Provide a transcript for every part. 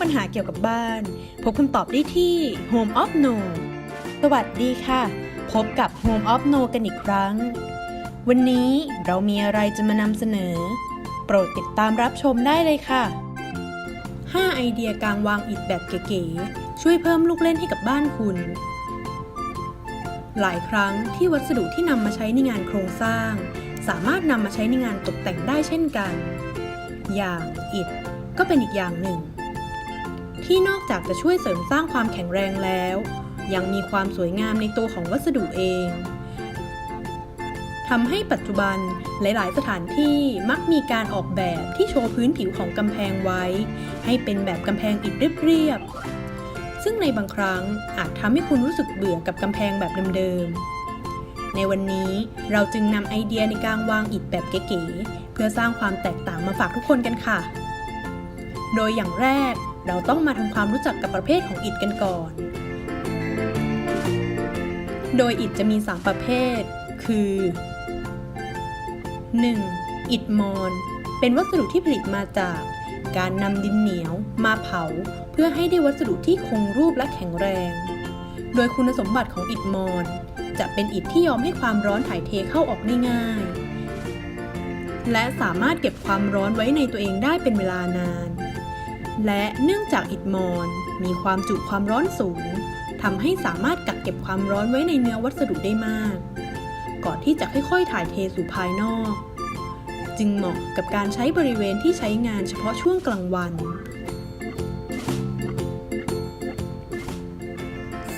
ปัญหาเกี่ยวกับบ้าน พบคำตอบได้ที่ Home of No สวัสดีค่ะ พบกับ Home of No กันอีกครั้ง วันนี้เรามีอะไรจะมานำเสนอ โปรดติดตามรับชมได้เลยค่ะ 5 ไอเดียการวางอิฐแบบเก๋ๆ ช่วยเพิ่มลูกเล่นให้กับบ้านคุณ หลายครั้งที่วัสดุที่นำมาใช้ในงานโครงสร้าง สามารถนำมาใช้ในงานตกแต่งได้เช่นกัน อย่างอิฐก็เป็นอีกอย่างหนึ่ง ที่นอกจากจะช่วยเสริมสร้างความแข็งแรงแล้ว ยังมีความสวยงามในตัวของวัสดุเองทำให้ปัจจุบันหลาย ๆ สถานที่มักมีการออกแบบที่โชว์พื้นผิวของกำแพงไว้ ให้เป็นแบบกำแพงอิฐเรียบ ๆ ซึ่งในบางครั้งอาจทำให้คุณรู้สึกเบื่อกับกำแพงแบบเดิม ๆ ในวันนี้เราจึงนำไอเดียในการวางอิฐแบบเก๋ ๆ เพื่อสร้างความแตกต่างมาฝากทุกคนกันค่ะ โดยอย่างแรก เราต้องมาทำความรู้จักกับประเภทของอิฐกันก่อน โดยอิฐจะมี 3 ประเภท คือ 1. อิฐมอน เป็นวัสดุที่ผลิตมาจาก การนำดินเหนียวมาเผา เพื่อให้ได้วัสดุที่คงรูปและแข็งแรง โดยคุณสมบัติของอิฐมอน จะเป็นอิฐที่ยอมให้ความร้อนถ่ายเทเข้าออกได้ง่าย และสามารถเก็บความร้อนไว้ในตัวเองได้เป็นเวลานาน และเนื่องจากอิฐมอนมีความจุความร้อนสูงทำให้สามารถกักเก็บความร้อนไว้ในเนื้อวัสดุได้มาก ก่อนที่จะค่อยๆ ถ่ายเทสู่ภายนอก จึงเหมาะกับการใช้บริเวณที่ใช้งานเฉพาะช่วงกลางวัน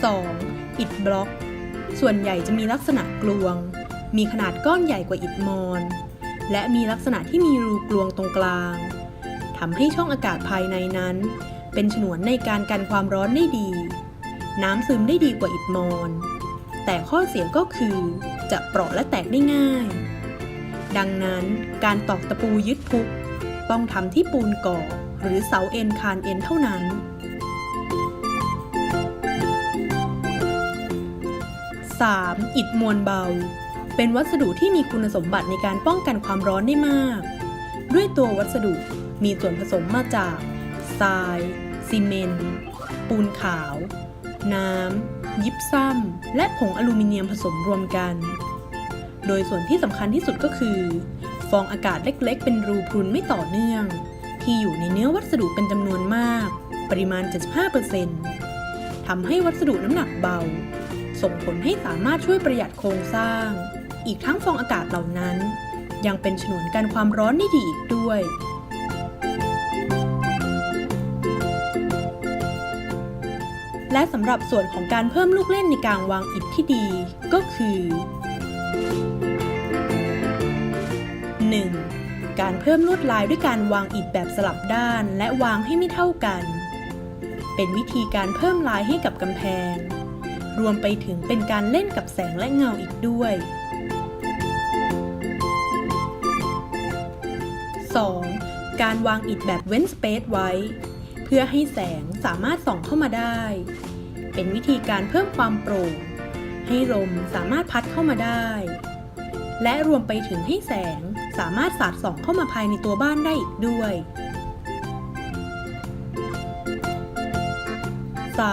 2. อิฐบล็อก ส่วนใหญ่จะมีลักษณะกลวง มีขนาดก้อนใหญ่กว่าอิฐมอน และมีลักษณะที่มีรูกลวงตรงกลาง ทำให้ช่องอากาศภายในนั้น เป็นฉนวนในการกันความร้อนได้ดี น้ำซึมได้ดีกว่าอิฐมอน แต่ข้อเสียก็คือ จะเปราะและแตกได้ง่าย ดังนั้นการตอกตะปูยึดพุก ต้องทำที่ปูนก่อหรือเสาเอ็นคานเอ็นเท่านั้น 3. อิฐมวลเบา เป็นวัสดุที่มีคุณสมบัติในการป้องกันความร้อนได้มาก ด้วยตัววัสดุ มีส่วนผสมมาจากทรายซีเมนต์ปูนขาว น้ำ ยิปซัม และผงอลูมิเนียมผสมรวมกัน โดยส่วนที่สำคัญที่สุดก็คือ ฟองอากาศเล็กๆ เป็นรูพรุนไม่ต่อเนื่อง ที่อยู่ในเนื้อวัสดุเป็นจำนวนมาก ปริมาณ 75%ทำให้วัสดุน้ำหนักเบา ส่งผลให้สามารถช่วยประหยัดโครงสร้าง อีกทั้งฟองอากาศเหล่านั้น ยังเป็นฉนวนกันความร้อนได้ดีอีกด้วย และสำหรับส่วนของการเพิ่มลูกเล่นในการวางอิฐที่ดี ก็คือ 1. การเพิ่มลวดลายด้วยการวางอิฐแบบสลับด้านและวางให้ไม่เท่ากัน เป็นวิธีการเพิ่มลายให้กับกำแพง รวมไปถึงเป็นการเล่นกับแสงและเงาอีกด้วย 2. การวางอิฐแบบเว้นสเปซไว้ เพื่อให้แสงสามารถส่องเข้ามาได้ เป็นวิธีการเพิ่มความโปร่ง ให้ลมสามารถพัดเข้ามาได้ และรวมไปถึงให้แสงสามารถสาดส่องเข้ามาภายในตัวบ้านได้อีกด้วย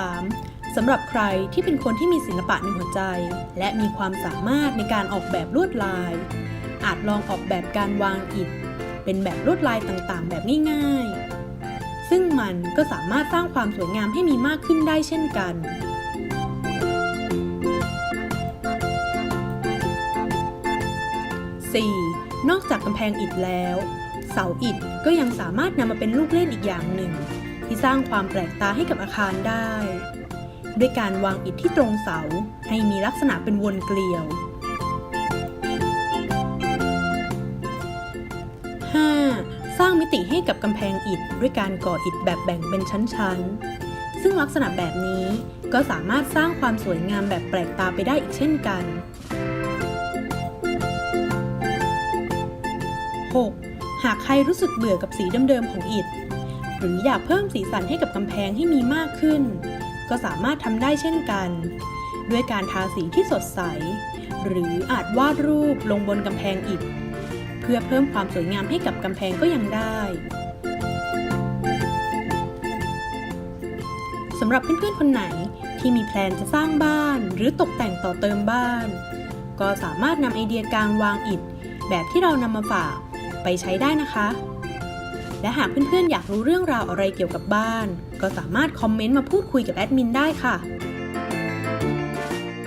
3. สำหรับใครที่เป็นคนที่มีศิลปะในหัวใจ และมีความสามารถในการออกแบบลวดลาย อาจลองออกแบบการวางอิฐ เป็นแบบลวดลายต่างๆ แบบง่ายๆ ซึ่งมันก็สามารถสร้างความสวยงามให้มีมากขึ้นได้เช่นกัน 4. นอกจากกำแพงอิฐแล้ว เสาอิฐก็ยังสามารถนำมาเป็นลูกเล่นอีกอย่างหนึ่ง ที่สร้างความแปลกตาให้กับอาคารได้ ด้วยการวางอิฐที่ตรงเสาให้มีลักษณะเป็นวนเกลียว 5. สร้างมิติให้กับกำแพงอิฐด้วยการก่ออิฐแบบแบ่งเป็นชั้นๆ ซึ่งลักษณะแบบนี้ก็สามารถสร้างความสวยงามแบบแปลกตาไปได้อีกเช่นกัน 6. หากใครรู้สึกเบื่อกับสีเดิมๆของอิฐ หรืออยากเพิ่มสีสันให้กับกำแพงให้มีมากขึ้น ก็สามารถทำได้เช่นกัน ด้วยการทาสีที่สดใส หรืออาจวาดรูปลงบนกำแพงอิฐ พื่อเพิ่มความสวยงามให้กับกำแพงก็ยังได้สำหรับเพื่อนๆคนไหนที่มีแพลนจะสร้างบ้าน หรือตกแต่งต่อเติมบ้าน ก็สามารถนำไอเดียการวางอิฐ แบบที่เรานำมาฝากไปใช้ได้นะคะ และหากเพื่อนๆอยากรู้เรื่องราวอะไรเกี่ยวกับบ้าน ก็สามารถคอมเมนต์มาพูดคุยกับแอดมินได้ค่ะ